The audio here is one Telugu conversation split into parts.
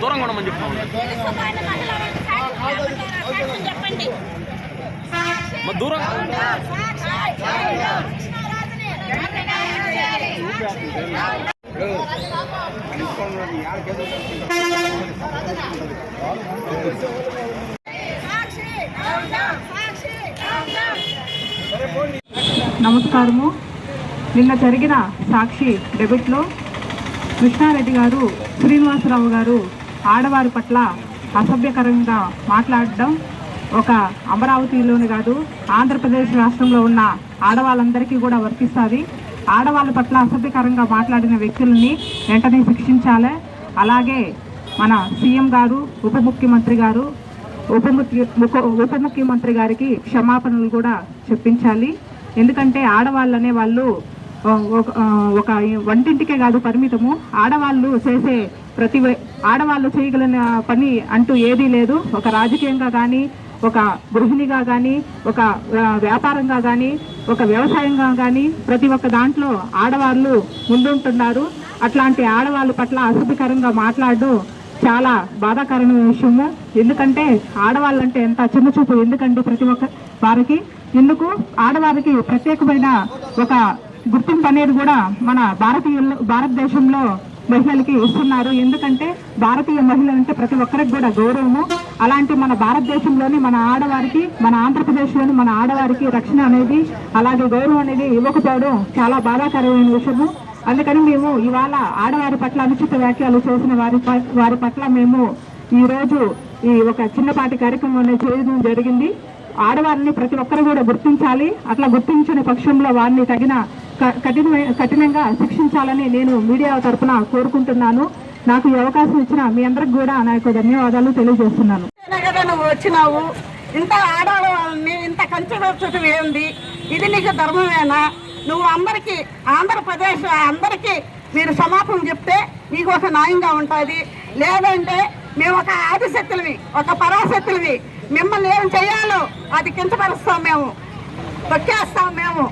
దూరంగా ఉండమని సాక్ష్యం చెప్పండి దూరం నమస్కారము. నిన్న జరిగిన సాక్షి డెబిట్లో కృష్ణారెడ్డి గారు శ్రీనివాసరావు గారు ఆడవారి పట్ల అసభ్యకరంగా మాట్లాడడం ఒక అమరావతిలోనే కాదు ఆంధ్రప్రదేశ్ రాష్ట్రంలో ఉన్న ఆడవాళ్ళందరికీ కూడా వర్తిస్తుంది. ఆడవాళ్ళ పట్ల అసభ్యకరంగా మాట్లాడిన వ్యక్తులని వెంటనే శిక్షించాలి. అలాగే మన సీఎం గారు ఉప ముఖ్యమంత్రి గారు ఉప ముఖ్య ముఖ- ఉప ముఖ్యమంత్రి గారికి క్షమాపణలు కూడా చెప్పించాలి. ఎందుకంటే ఆడవాళ్ళు అనే వాళ్ళు ఒక ఒక వంటింటికే కాదు పరిమితము. ఆడవాళ్ళు చేసే ప్రతి ఆడవాళ్ళు చేయగలిగిన పని అంటూ ఏదీ లేదు. ఒక రాజకీయంగా కానీ ఒక గృహిణిగా కానీ ఒక వ్యాపారంగా కానీ ఒక వ్యవసాయంగా కానీ ప్రతి ఒక్క దాంట్లో ఆడవాళ్ళు ముందుంటున్నారు. అట్లాంటి ఆడవాళ్ళ పట్ల అశుభకరంగా మాట్లాడడం చాలా బాధాకరమైన విషయము. ఎందుకంటే ఆడవాళ్ళంటే ఎంత చిన్న చూపు ఎందుకంటే ప్రతి ఒక్క వారికి? ఎందుకు ఆడవారికి ప్రత్యేకమైన ఒక గుర్తింపు అనేది కూడా మన భారతీయులు భారతదేశంలో మహిళలకి ఇస్తున్నారు. ఎందుకంటే భారతీయ మహిళలు అంటే ప్రతి ఒక్కరికి కూడా గౌరవము. అలాంటి మన భారతదేశంలోని మన ఆడవారికి మన ఆంధ్రప్రదేశ్లోని మన ఆడవారికి రక్షణ అనేది అలాగే గౌరవం అనేది ఇవ్వకపోవడం చాలా బాధాకరమైన విషయము. అందుకని మేము ఇవాళ ఆడవారి పట్ల అనుచిత వ్యాఖ్యలు చేసిన వారి వారి పట్ల మేము ఈరోజు ఈ ఒక చిన్నపాటి కార్యక్రమం అనేది చేయడం జరిగింది. ఆడవారిని ప్రతి ఒక్కరు కూడా గుర్తించాలి. అట్లా గుర్తించని పక్షంలో వారిని తగిన క- కఠినమైన కఠినంగా శిక్షించాలని నేను మీడియా తరపున కోరుకుంటున్నాను. నాకు ఈ అవకాశం ఇచ్చిన మీ అందరికి కూడా నా యొక్క ధన్యవాదాలు తెలియజేస్తున్నాను. నువ్వు వచ్చినావు. ఇంత ఆడవాళ్ళని ఇంత కంచవచ్చటం ఏంది? ఇది నీకు ధర్మమేనా? నువ్వు అందరికీ ఆంధ్రప్రదేశ్ అందరికీ మీరు సమాపం చెప్తే నీకు ఒక న్యాయంగా ఉంటుంది. లేదంటే మేము ఒక ఆదిశక్తులవి ఒక పరాశక్తులవి. మిమ్మల్ని ఏం చేయాలో అది కించపరుస్తాం మేము. తొక్కేస్తాం మేము.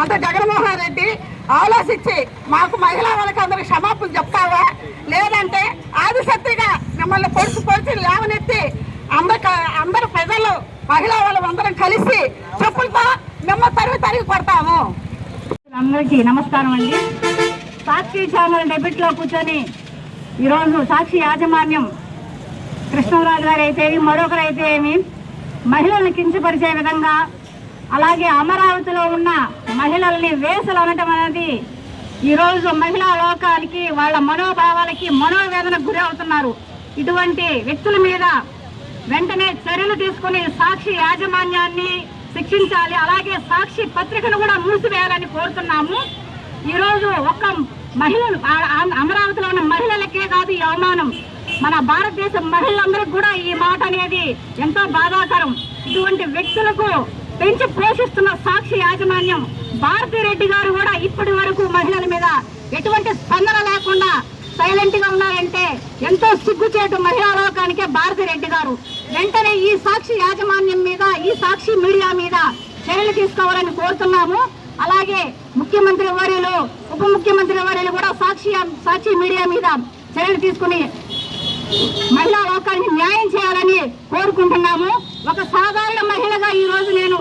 అంత జగన్మోహన్ రెడ్డి ఆలోచించి మాకు మహిళా వాళ్ళకి అందరికి క్షమాపణ చెప్తావా? లేదంటే ఆదిశక్తిగా మిమ్మల్ని పొడిచి పొడిచి లేవనెత్తి అందరు అందరు ప్రజలు మహిళా వాళ్ళు అందరం కలిసి చెప్పులతో మిమ్మల్ని తరిగి తరిగి కొడతాము. అందరికీ నమస్కారం అండి. సాక్షి ఛానల్ డెబిట్లో కూర్చొని ఈరోజు సాక్షి యాజమాన్యం కృష్ణరాజు గారు అయితే మరొకరు అయితే ఏమి మహిళల్ని కించపరిచే విధంగా అలాగే అమరావతిలో ఉన్న మహిళల్ని వేసలు అనటం అనేది ఈరోజు మహిళా లోకానికి వాళ్ళ మనోభావాలకి మనోవేదనకు గురి అవుతున్నారు. ఇటువంటి వ్యక్తుల మీద వెంటనే చర్యలు తీసుకుని సాక్షి యాజమాన్యాన్ని శిక్షించాలి అలాగే సాక్షి పత్రికను కూడా మూసివేయాలని కోరుతున్నాము. ఈరోజు ఒక్క మహిళలు అమరావతిలో ఉన్న మహిళలకే కాదు ఈ అవమానం. మన భారతదేశ మహిళలందరికీ కూడా ఈ మాట అనేది ఎంతో బాధాకరం. ఇటువంటి వ్యక్తులకు పెంచి పోషిస్తున్న సాక్షి యాజమాన్యం భారతీ రెడ్డి గారు కూడా ఇప్పటి వరకు మహిళల మీద ఎటువంటి స్పందన లేకుండా సైలెంట్గా ఉన్నారంటే ఎంతో సిగ్గుచేటు మహిళా లోకానికే భారతి రెడ్డి గారు. వెంటనే ఈ సాక్షి యాజమాన్యం మీద ఈ సాక్షి మీడియా మీద చర్యలు తీసుకోవాలని కోరుతున్నాము. అలాగే ముఖ్యమంత్రి వర్యులు ఉప ముఖ్యమంత్రి వర్యులు కూడా సాక్షి సాక్షి మీడియా మీద చర్యలు తీసుకుని మహిళా లోకానికి న్యాయం చేయాలని కోరుకుంటున్నాము. ఒక సాధారణ మహిళగా ఈరోజు నేను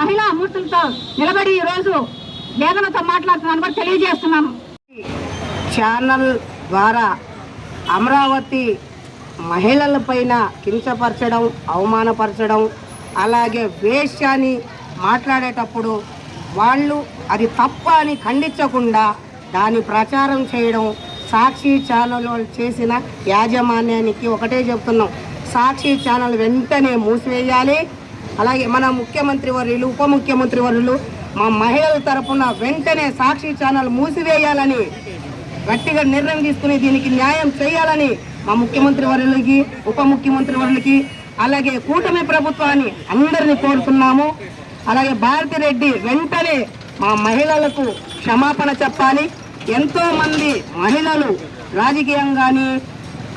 మహిళా మూర్తులతో నిలబడి ఈరోజు వేదనతో మాట్లాడుతున్నాను కూడా తెలియజేస్తున్నాను. ఛానల్ ద్వారా అమరావతి మహిళలపైన కించపరచడం అవమానపరచడం అలాగే వేష్యాన్ని మాట్లాడేటప్పుడు వాళ్ళు అది తప్ప అని ఖండించకుండా దాని ప్రచారం చేయడం సాక్షి ఛానల్ వాళ్ళు చేసిన యాజమాన్యానికి ఒకటే చెప్తున్నాం. సాక్షి ఛానల్ వెంటనే మూసివేయాలి. అలాగే మన ముఖ్యమంత్రి వర్యులు ఉప ముఖ్యమంత్రి వర్యులు మా మహిళల తరపున వెంటనే సాక్షి ఛానల్ మూసివేయాలని గట్టిగా నిర్ణయం తీసుకుని దీనికి న్యాయం చేయాలని మా ముఖ్యమంత్రి వర్యులకి ఉప ముఖ్యమంత్రి వర్యులకి అలాగే కూటమి ప్రభుత్వాన్ని అందరినీ కోరుతున్నాము. అలాగే భారతిరెడ్డి వెంటనే మా మహిళలకు క్షమాపణ చెప్పాలి. ఎంతో మంది మహిళలు రాజకీయంగా కానీ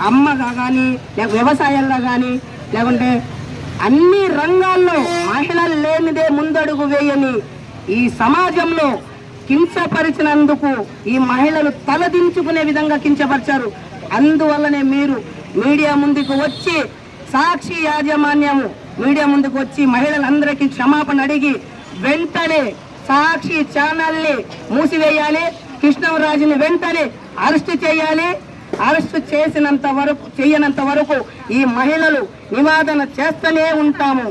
అమ్మగా కానీ లేక వ్యవసాయంగా కానీ లేకుంటే అన్ని రంగాల్లో మహిళలు లేనిదే ముందడుగు వేయని ఈ సమాజంలో కించపరిచినందుకు ఈ మహిళలు తలదించుకునే విధంగా కించపరిచారు. అందువల్లనే మీరు మీడియా ముందుకు వచ్చి సాక్షి యాజమాన్యము మీడియా ముందుకు వచ్చి మహిళలందరికీ క్షమాపణ అడిగి వెంటనే సాక్షి ఛానల్ని మూసివేయాలి. కృష్ణరాజుని వెంటనే అరెస్ట్ చేయాలి. అరెస్ట్ చేసినంత వరకు చేయనంత వరకు ఈ మహిళలు నివాదన చేస్తూనే ఉంటాము.